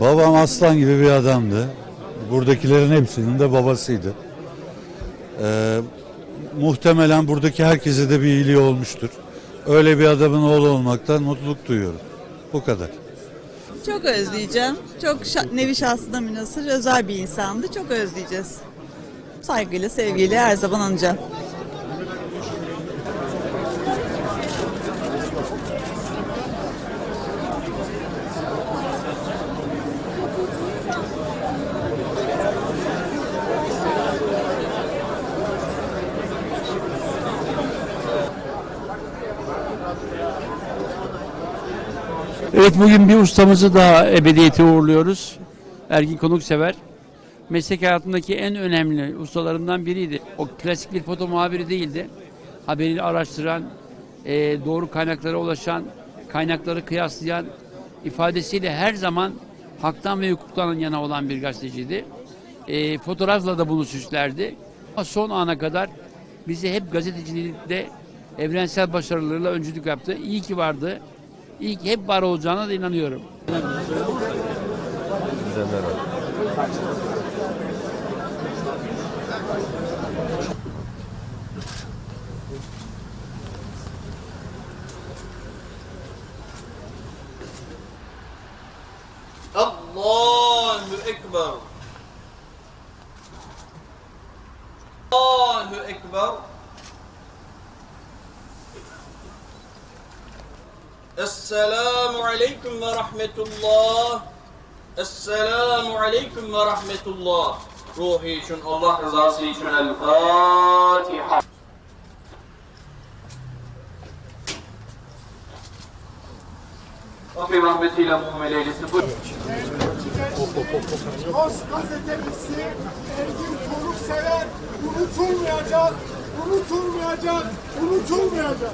Babam aslan gibi bir adamdı. Buradakilerin hepsinin de babasıydı. Ee, muhtemelen buradaki herkese de bir iyiliği olmuştur. Öyle bir adamın oğlu olmaktan mutluluk duyuyorum. Bu kadar. Çok özleyeceğim. Çok şa- nevi şahsına münasır özel bir insandı. Çok özleyeceğiz. Saygıyla, sevgiyle her zaman anacağım. Evet bugün bir ustamızı daha ebediyete uğurluyoruz. Ergin Konuksever. Meslek hayatındaki en önemli ustalarından biriydi. O klasik bir foto muhabiri değildi. Haberi araştıran, e, doğru kaynaklara ulaşan, kaynakları kıyaslayan, ifadesiyle her zaman haktan ve hukuktan yana olan bir gazeteciydi. E, fotoğrafla da bunu süslerdi. Ama son ana kadar bizi hep gazetecilikte evrensel başarılarıyla öncülük yaptı. İyi ki vardı. Ki hep var olacağına da inanıyorum. Allahu Ekber. Allahu Ekber. Esselamu Aleyküm ve Rahmetullah. Esselamu Aleyküm ve Rahmetullah. Ruhi için, Allah rızası için El Fatiha. Rabbim rahmetiyle muamele eylesin. Buyurun. Dost gazetecisi Ergin Konuk sever, unutulmayacak, unutulmayacak, unutulmayacak.